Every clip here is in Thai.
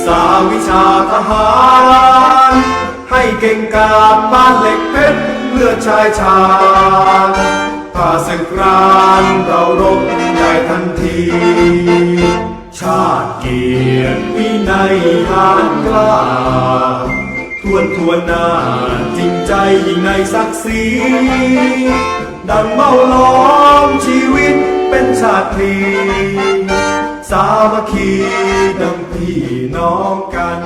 ศึกษาวิชาทหาร ให้เก่งกาจบ้านเหล็กเพชรเลือดชายชาญถ้าศึกรานเรารบได้ทันที ชาติเกียรติวินัยหานกล้าทวนทวนหน้าจริงใจยิ่งในศักดิ์ศรีดังเมาล้อมชีวิตเป็นชาติพี สามัคคีดังพี่น้องกัน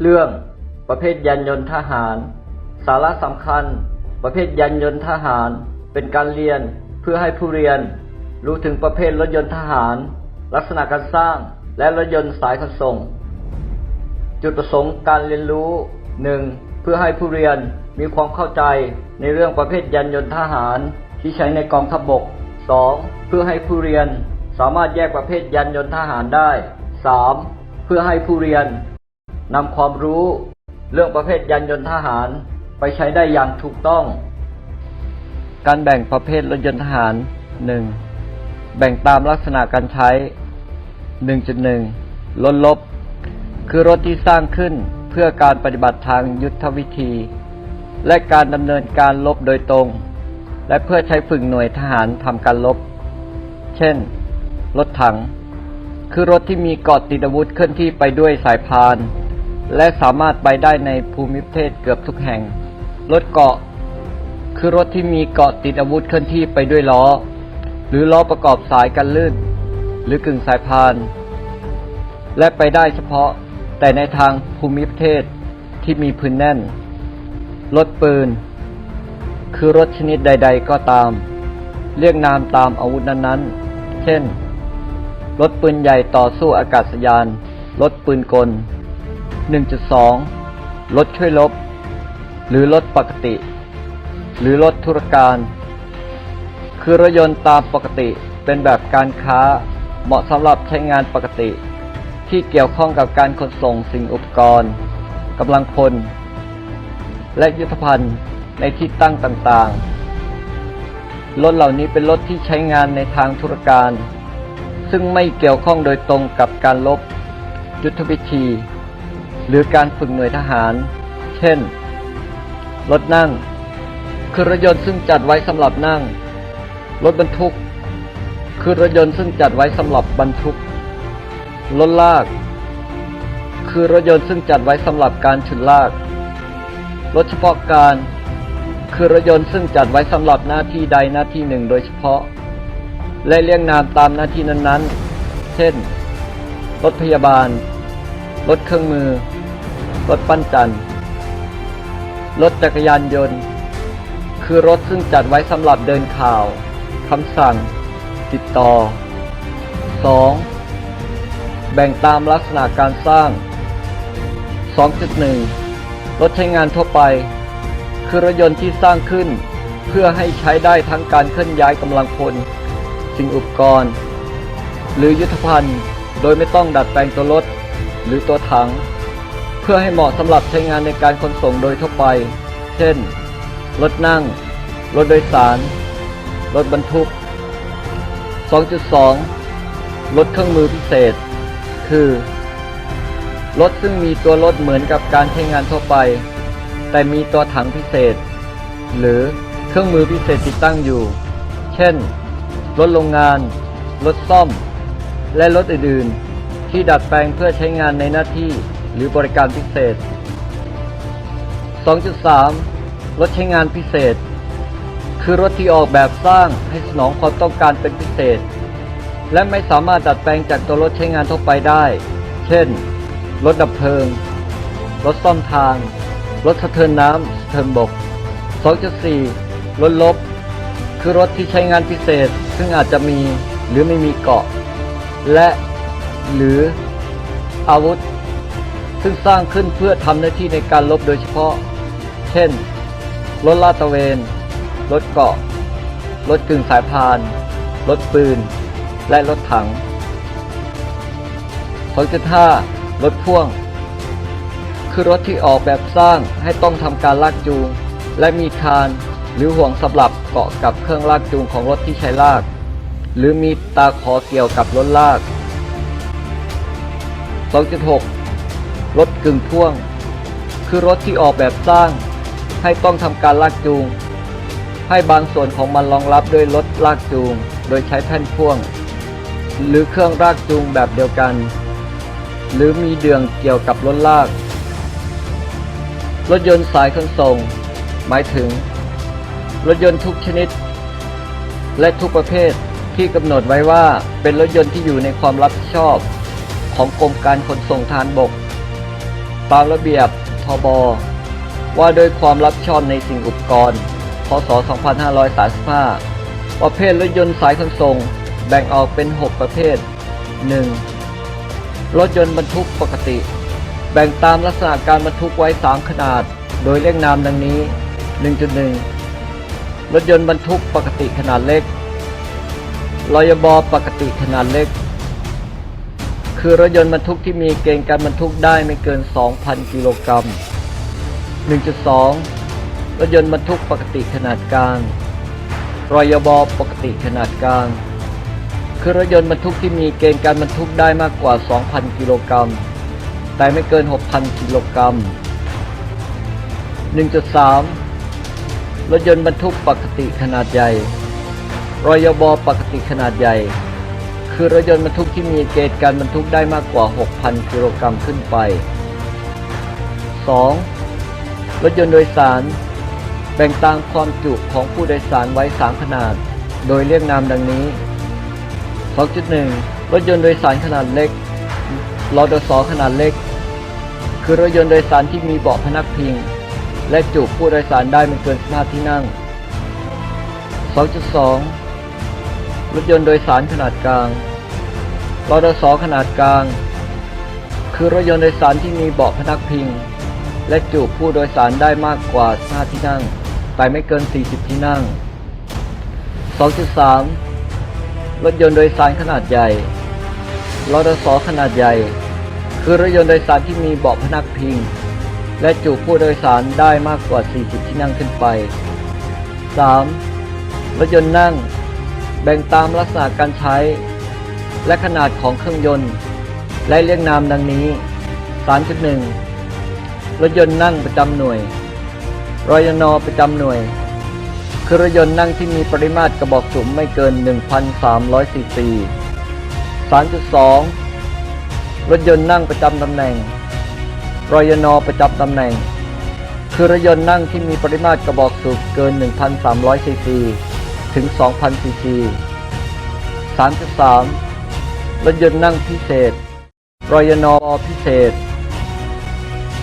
เรื่องประเภทยานยนต์ทหาร สาระสำคัญ ประเภทยานยนต์ทหาร เป็นการเรียนเพื่อให้ผู้เรียน รู้ถึงประเภทรถยนต์ทหาร ลักษณะการสร้างและรถยนต์สายขนส่ง จุดประสงค์การเรียนรู้ 1. เพื่อให้ผู้เรียนมีความเข้าใจในเรื่องประเภทยานยนต์ทหารที่ใช้ในกองทัพบก 2. เพื่อให้ผู้เรียนสามารถแยกประเภทยานยนต์ทหารได้ 3. เพื่อให้ผู้เรียนนำความรู้ เรื่องประเภทยานยนต์ทหารไปใช้ได้อย่างถูกต้อง การแบ่งประเภทรถยนต์ทหาร 1. แบ่งตามลักษณะการใช้ 1.1รถลบ คือรถที่สร้างขึ้น พื่อการปฏิบัติทางยุทธวิธี และการดำเนินการลบโดยตรง และเพื่อใช้ฝึกหน่วยทหารทำการลบ เช่น รถถัง คือรถที่มีกราะติดอาวุธเคลื่อนที่ไปด้วยสายพาน และสามารถไปได้ในภูมิประเทศเกือบทุกแห่ง รถเกาะ คือรถที่มีเกาะติดอาวุธเคลื่อนที่ไปด้วยล้อ หรือล้อประกอบสายกันลื่น หรือกึ่งสายพาน และไปได้เฉพาะ แต่ในทางภูมิประเทศที่มีพื้นแน่น รถปืน คือรถชนิดใด ๆ ก็ตาม เรียกนามตามอาวุธนั้นๆ เช่น รถปืนใหญ่ต่อสู้อากาศยาน รถปืนกล 1.2 รถช่วยลบ หรือรถปกติ หรือรถธุรการ คือรถยนต์ตามปกติเป็นแบบการค้าเหมาะสำหรับใช้งานปกติ ที่เกี่ยวข้องกับการขนส่งสิ่งอุปกรณ์กำลังพล และยุทธภัณฑ์ในที่ตั้งต่างๆ รถเหล่านี้เป็นรถที่ใช้งานในทางธุรการ ซึ่งไม่เกี่ยวข้องโดยตรงกับการลบ ยุทธวิธี หรือการฝึกหน่วยทหาร เช่น รถนั่ง คือรถยนต์ซึ่งจัดไว้สำหรับนั่ง รถบรรทุก คือรถยนต์ซึ่งจัดไว้สำหรับบรรทุก รถลาก คือรถยนต์ซึ่งจัดไว้สำหรับการฉุดลาก รถเฉพาะการ คือรถยนต์ซึ่งจัดไว้สำหรับหน้าที่ใดหน้าที่หนึ่งโดยเฉพาะ และเรียกนามตามหน้าที่นั้นๆ เช่น รถพยาบาล รถเครื่องมือ รถปั้นจันทร์รถจักรยานยนต์ คือรถซึ่งจัดไว้สำหรับเดินข่าวคำสั่ง ติดต่อ 2. แบ่งตามลักษณะการสร้าง 2.1 รถใช้งานทั่วไป คือรถยนต์ที่สร้างขึ้น เพื่อให้ใช้ได้ทั้งการเคลื่อนย้ายกำลังพล สิ่งอุปกรณ์ หรือยุทธภัณฑ์ โดยไม่ต้องดัดแปลงตัวรถ หรือตัวถัง เพื่อให้เหมาะสำหรับใช้งานในการขนส่งโดยทั่วไป เช่น รถนั่ง รถโดยสาร รถบรรทุก 2.2 รถเครื่องมือพิเศษ คือ รถซึ่งมีตัวรถเหมือนกับการใช้งานทั่วไป แต่มีตัวถังพิเศษ หรือเครื่องมือพิเศษติดตั้งอยู่ เช่น รถโรงงาน รถซ่อม และรถอื่นๆ ที่ดัดแปลงเพื่อใช้งานในหน้าที่หรือบริการพิเศษ 2.3 รถใช้งานพิเศษ คือรถที่ออกแบบสร้างให้สนองความต้องการเป็นพิเศษ และไม่สามารถดัดแปลงจากตัวรถใช้งานทั่วไปได้ เช่น รถดับเพลิง รถซ่อมทาง รถสะเทินน้ำสะเทินบก 2.4 รถลบ คือรถที่ใช้งานพิเศษ ซึ่งอาจจะมีหรือไม่มีเกาะ และหรืออาวุธ ซึ่งสร้างขึ้นเพื่อทำหน้าที่ในการลบโดยเฉพาะ เช่น รถลาดตระเวน รถเกาะ รถกึ่งสายพาน รถปืน และรถถัง2.5รถพ่วงคคือรถที่ออกแบบสร้างให้ต้องทำการลากจูง และมีคานหรือห่วงสำหรับเกาะกับเครื่องลากจูงของรถที่ใช้ลาก หรือมีตาขอเกี่ยวกับรถลาก 2.6 รถกึ่งพ่วง คือรถที่ออกแบบสร้าง ให้ต้องทำการลากจูง ให้บางส่วนของมันรองรับด้วยรถลากจูง โดยใช้แท่นพ่วง หรือเครื่องลากจูงแบบเดียวกัน หรือมีเดืองเกี่ยวกับรถลาก รถยนต์สายขนส่ง หมายถึง รถยนต์ทุกชนิด และทุกประเภทที่กำหนดไว้ว่าเป็นรถยนต์ที่อยู่ในความรับผิดชอบของกรมการขนส่งทางบก ตามระเบียบทบว่าโดยความรับผิดชอบในสิ่งอุปกรณ์ พศ 2535 ประเภทรถยนต์สายขนส่ง แบ่งออกเป็น 6 ประเภท 1. รถยนต์บรรทุกปกติ แบ่งตามลักษณะการบรรทุกไว้ 3 ขนาด โดยเลขนามดังนี้ 1.1 รถยนต์บรรทุกปกติขนาดเล็กรอยบอปกติขนาดเล็ก คือรถยนต์บรรทุกที่มีเกณฑ์การบรรทุกได้ไม่เกิน 2,000 กิโลกรัม 1.2 รถยนต์บรรทุกปกติขนาดกลางรอยบอปกติขนาดกลาง คือรถยนต์บรรทุกที่มีเกณฑ์การบรรทุกได้มากกว่า 2,000 กิโลกรัม แต่ไม่เกิน 6,000 กิโลกรัม 1.3 รถยนต์บรรทุกปกติขนาดใหญ่ รอยบอปกติขนาดใหญ่ คือรถยนต์บรรทุกที่มีเกณฑ์การบรรทุกได้มากกว่า 6,000 กิโลกรัมขึ้นไป 2. รถยนต์โดยสาร แบ่งตามความจุของผู้โดยสารไว้ 3 ขนาด โดยเรียกนามดังนี้ 2.1 รถยนต์โดยสารขนาดเล็กรดสขนาดเล็ก คือรถยนต์โดยสารที่มีเบาะพนักพิง และจุผู้โดยสารได้ไม่เกิน 15 ที่นั่ง 2.2 รถยนต์โดยสารขนาดกลางรดสขนาดกลาง คือรถยนต์โดยสารที่มีเบาะพนักพิง และจุผู้โดยสารได้มากกว่า5ที่นั่ง แต่ไม่เกิน 40 ที่นั่ง 2.3 รถยนต์โดยสารขนาดใหญ่รดสขนาดใหญ่ คือรถยนต์โดยสารที่มีเบาะพนักพิง และจุผู้โดยสารได้มากกว่า 40 ที่นั่งขึ้นไป 3. รถยนต์นั่ง แบ่งตามลักษณะการใช้ และขนาดของเครื่องยนต์ และเรียกนามดังนี้ 3.1 รถยนต์นั่งประจำหน่วยรอยนอประจำหน่วย คือรถยนต์นั่งที่มีปริมาตรกระบอกสูงไม่เกิน 1,300ซีซี 3.2 รถยนต์นั่งประจำตำแหน่ง รอยนอประจำตำแหน่ง คือรถยนต์นั่งที่มีปริมาตรกระบอกสูบเกิน 1,300ซีซี ถึง 2,000ซีซี 3.3 รถยนต์นั่งพิเศษ รอยนอพิเศษ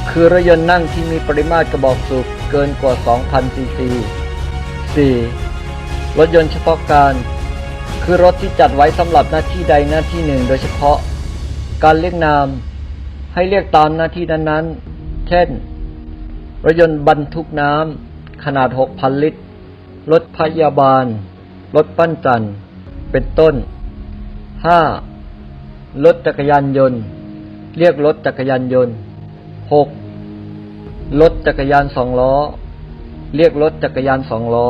คือรถยนต์นั่งที่มีปริมาตรกระบอกสูบเกินกว่า 2,000ซีซี 4. รถยนต์เฉพาะการ คือรถที่จัดไว้สำหรับหน้าที่ใดหน้าที่หนึ่งโดยเฉพาะ การเรียกนาม ให้เรียกตามหน้าที่นั้นๆ เช่น รถยนต์บรรทุกน้ำขนาด 6,000 ลิตร รถพยาบาล รถปั้นจันเป็นต้น 5. รถจักรยานยนต์ เรียกรถจักรยานยนต์ 6. รถจักรยานสองล้อ เรียกรถจักรยานสองล้อ